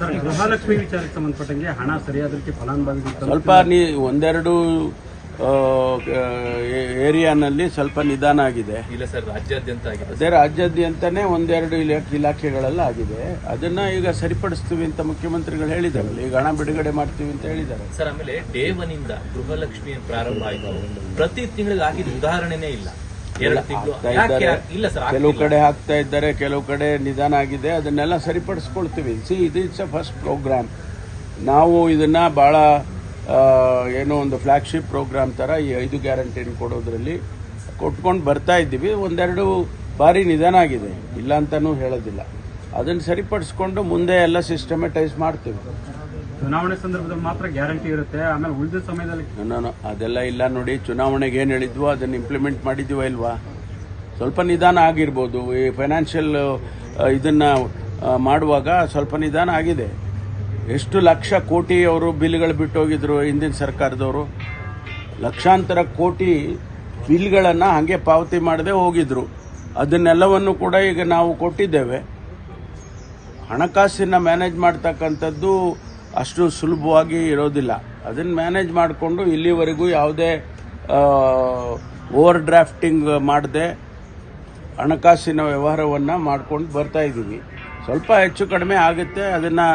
Sir Gruhalakshmi ವಿಚಾರಕ್ಕೆ ಸಂಬಂಧಪಟ್ಟಂಗೆ ಹಣ ಸರಿಯಾದಕ್ಕೆ ಫಲಾನುಭವಿ ಸ್ವಲ್ಪ ನೀ ಒಂದೆರಡು ಏರಿಯಾನಲ್ಲಿ ಸ್ವಲ್ಪ ನಿಧಾನ ಆಗಿದೆ. ಇಲ್ಲ ಸರ್ ರಾಜ್ಯಾದ್ಯಂತ ಆಗಿದೆ ಅದೇ ರಾಜ್ಯಾದ್ಯಂತನೇ ಒಂದೆರಡು ಇಲಾಖೆ ಇಲಾಖೆಗಳೆಲ್ಲ ಆಗಿದೆ. ಅದನ್ನ ಈಗ ಸರಿಪಡಿಸ್ತೀವಿ ಅಂತ ಮುಖ್ಯಮಂತ್ರಿಗಳು ಹೇಳಿದ್ದಾರೆ ಈಗ ಹಣ ಬಿಡುಗಡೆ ಮಾಡ್ತೀವಿ ಅಂತ ಹೇಳಿದ್ದಾರೆ ಸರ್ ಆಮೇಲೆ ಡೇ ಒನ್ ಇಂದ ಗೃಹಲಕ್ಷ್ಮಿ ಪ್ರಾರಂಭ ಆಯ್ತು. ಪ್ರತಿ ತಿಂಗಳಿಗೆ ಆಗಿದ ಉದಾಹರಣೆನೇ ಇಲ್ಲ. ಕೆಲವು ಕಡೆ ಹಾಕ್ತಾ ಇದ್ದಾರೆ ಕೆಲವು ಕಡೆ ನಿಧಾನ ಆಗಿದೆ. ಅದನ್ನೆಲ್ಲ ಸರಿಪಡಿಸ್ಕೊಳ್ತೀವಿ. ಸಿ ಇದು ಇಟ್ಸ್ ಅ ಫಸ್ಟ್ ಪ್ರೋಗ್ರಾಮ್ ನಾವು ಇದನ್ನ ಬಹಳ ಆ, ಏನೋ ಒಂದು ಫ್ಲಾಗ್ಶಿಪ್ ಪ್ರೋಗ್ರಾಮ್ ತರ ಈ ಐದು ಗ್ಯಾರಂಟಿನ ಕೊಡೋದ್ರಲ್ಲಿ ಕೊಟ್ಕೊಂಡು ಬರ್ತಾ ಇದ್ದೀವಿ. ಒಂದೆರಡು ಬಾರಿ ನಿಧಾನ ಆಗಿದೆ. ಇಲ್ಲ ಅಂತಲೂ ಹೇಳೋದಿಲ್ಲ. ಅದನ್ನು ಸರಿಪಡಿಸ್ಕೊಂಡು ಮುಂದೆ ಎಲ್ಲ ಸಿಸ್ಟಮೆಟೈಸ್ ಮಾಡ್ತೀವಿ. ಚುನಾವಣೆ ಸಂದರ್ಭದಲ್ಲಿ ಮಾತ್ರ ಗ್ಯಾರಂಟಿ ಇರುತ್ತೆ. ಆಮೇಲೆ ಉಳಿದ ಸಮಯದಲ್ಲಿ ನಾನು ಅದೆಲ್ಲ ಇಲ್ಲ ನೋಡಿ. ಚುನಾವಣೆಗೆ ಏನು ಹೇಳಿದ್ವೋ ಅದನ್ನು ಇಂಪ್ಲಿಮೆಂಟ್ ಮಾಡಿದ್ದೀವ ಇಲ್ವಾ? ಸ್ವಲ್ಪ ನಿಧಾನ ಆಗಿರ್ಬೋದು. ಈ ಫೈನಾನ್ಷಿಯಲ್ ಇದನ್ನ ಮಾಡುವಾಗ ಸ್ವಲ್ಪ ನಿಧಾನ ಆಗಿದೆ. ಎಷ್ಟು ಲಕ್ಷ ಕೋಟಿ ಅವರು ಬಿಲ್ಗಳು ಬಿಟ್ಟೋಗಿದ್ರು ಹಿಂದಿನ ಸರ್ಕಾರದವರು? ಲಕ್ಷಾಂತರ ಕೋಟಿ ಬಿಲ್ಗಳನ್ನು ಹಾಗೆ ಪಾವತಿ ಮಾಡದೆ ಹೋಗಿದ್ರು. ಅದನ್ನೆಲ್ಲವನ್ನು ಕೂಡ ಈಗ ನಾವು ಕೊಟ್ಟಿದ್ದೇವೆ. ಹಣಕಾಸಿನ ಮ್ಯಾನೇಜ್ ಮಾಡ್ತಕ್ಕಂಥದ್ದು ಅಷ್ಟು ಸುಲಭವಾಗಿ ಇರೋದಿಲ್ಲ. ಅದನ್ನು ಮ್ಯಾನೇಜ್ ಮಾಡಿಕೊಂಡು ಇಲ್ಲಿವರೆಗೂ ಯಾವುದೇ ಓವರ್ ಡ್ರಾಫ್ಟಿಂಗ್ ಮಾಡದೆ ಹಣಕಾಸಿನ ವ್ಯವಹಾರವನ್ನು ಮಾಡ್ಕೊಂಡು ಬರ್ತಾ ಇದ್ದೀವಿ. ಸ್ವಲ್ಪ ಹೆಚ್ಚು ಕಡಿಮೆ ಆಗುತ್ತೆ. ಅದನ್ನು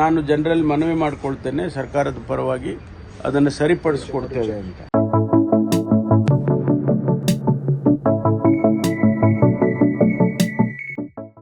ನಾನು ಜನರಲ್ಲಿ ಮನವಿ ಮಾಡಿಕೊಳ್ತೇನೆ. ಸರ್ಕಾರದ ಪರವಾಗಿ ಅದನ್ನು ಸರಿಪಡಿಸ್ಕೊಡ್ತೇವೆ ಅಂತ.